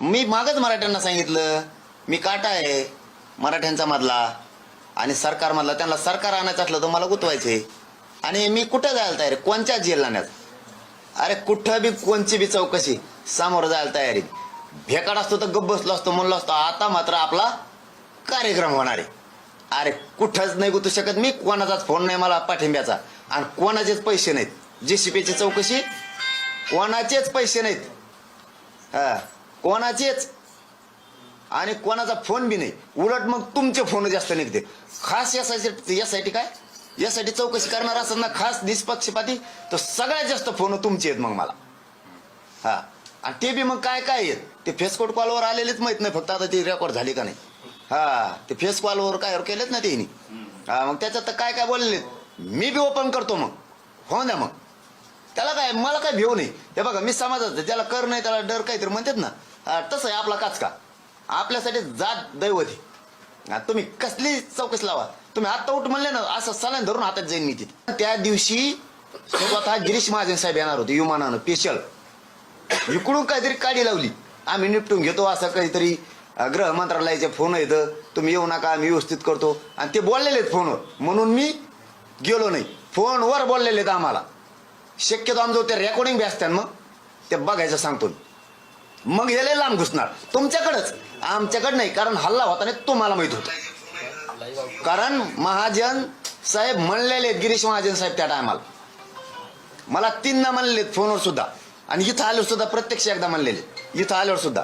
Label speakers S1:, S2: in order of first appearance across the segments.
S1: मी मागच मराठ्यांना सांगितलं. मी काटा आहे मराठ्यांचा मधला. आणि सरकार मधला. त्यांना सरकार आणायचं असलं तर मला गुतवायचे. आणि मी कुठं जायला तयार कोणच्या कोणत्या जेल आणण्यात अरे कुठं बी कोणची बी चौकशी. समोर जायला तयारी भेकाड असतो तर गप्प बसलो असतो म्हणलो असतो आता मात्र आपला कार्यक्रम होणार आहे. अरे कुठंच नाही गुतू शकत मी. कोणाचाच फोन नाही मला पाठिंब्याचा. आणि कोणाचेच पैसे नाहीत. जी सी पीची चौकशी कोणाचेच पैसे नाहीत. हा. कोणाचेच. आणि कोणाचा फोन बी नाही. उलट मग तुमचे फोन जास्त निघते. खास यासाठी यासाठी काय? यासाठी चौकशी करणार असत ना खास निष्पक्षपाती तर सगळ्यात जास्त फोन तुमचे आहेत मग मला. हा. आणि ते बी मग काय काय आहेत? ते फेसकोट कॉलवर आलेलेच माहीत नाही फक्त आता ती रेकॉर्ड झाली का नाही? हा. ते फेस कॉलवर काय केलेत ना त्यांनी हा मग त्याच्यात तर काय काय बोललेले मी बी ओपन करतो मग. हो ना मग. त्याला काय मला काय भेऊ नाही. हे बघा मी समाजात ज्याला कर नाही त्याला डर काहीतरी म्हणतात ना. हा, तसं आहे आपला काचका. आपल्यासाठी जात दैवती हा, तुम्ही कसली चौकशी लावा. तुम्ही आत्ता उठ म्हणले ना असं सलान धरून हातात जाईन मी तिथे. त्या दिवशी स्वतः गिरीश महाजन साहेब येणार होते विमानानं स्पेशल इकडून काहीतरी काडी लावली. आम्ही निपटून घेतो असं काहीतरी अ, गृह मंत्रालयाचे फोन येतं तुम्ही येऊ नका आम्ही व्यवस्थित करतो. आणि ते बोललेले आहेत फोनवर. म्हणून मी गेलो नाही. फोनवर बोललेले आहेत आम्हाला. शक्यतो आमचं ते रेकॉर्डिंग बी असतात मग. ते बघायचं सांगतो मग हे लय लांब घुसणार. तुमच्याकडंच. आमच्याकडं नाही कारण हल्ला होता नाही तुम्हाला माहीत होतं. कारण महाजन साहेब म्हणलेले आहेत गिरीश महाजन साहेब त्या टायमाला मला तीनदा म्हणलेत फोनवर सुद्धा. आणि इथं आल्यावर सुद्धा प्रत्यक्ष एकदा म्हणलेले इथं आल्यावर सुद्धा.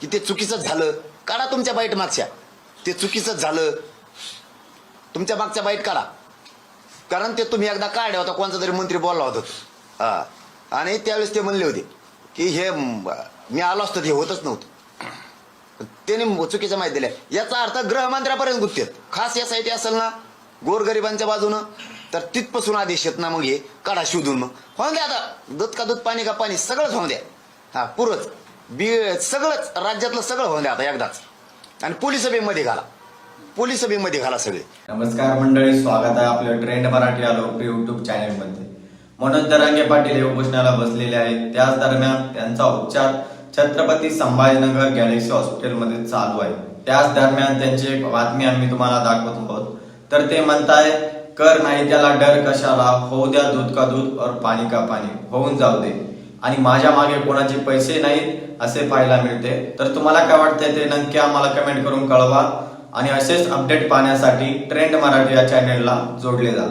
S1: की ते चुकीचंच झालं. काढा तुमच्या बाईट मागच्या. ते चुकीचंच झालं. तुमच्या मागच्या बाईट काढा. कारण ते तुम्ही एकदा काढ्या होता कोणता तरी मंत्री बोलला होता. हा. आणि त्यावेळेस ते म्हणले होते की हे मी आलो असतो ते होतच नव्हतं. त्याने चुकीच्या माहिती दिल्या. याचा अर्थ गृहमंत्र्यापर्यंत गुत्तेत खास यासाठी असेल ना गोरगरिबांच्या बाजूनं तर तिथपासून आदेश येत ना मग हे काढा शोधून मग. होऊन द्या आता दूध का दूध पाणी का पाणी सगळंच होऊन द्या. हा पुरच. बी सगळंच राज्यातलं सगळं होऊन द्या आता एकदाच. आणि पोलीसमध्ये घाला. पोलीस सभेमध्ये घाला सगळे.
S2: नमस्कार मंडळी स्वागत आहे आपलं ट्रेंड मराठी आलो युट्यूब चॅनलमध्ये मनोज दरांगे पाटील हे उपोषणाला बसलेले आहेत. त्याच दरम्यान त्यांचा उपचार छत्रपती संभाजीनगर गॅलेक्सी हॉस्पिटलमध्ये चालू आहे. त्याच दरम्यान त्यांची एक बातमी आम्ही तुम्हाला दाखवत आहोत. तर ते म्हणताय कर नाही त्याला डर कशाला? होऊ द्या दूध का दूध और पाणी का पाणी. होऊन जाऊ दे. आणि माझ्या मागे कोणाचे पैसे नाहीत असे पाहायला मिळते. तर तुम्हाला काय वाटतंय ते नक्की आम्हाला कमेंट करून कळवा. आणि असेच अपडेट पाहण्यासाठी ट्रेंड मराठी या चॅनेलला जोडले जा.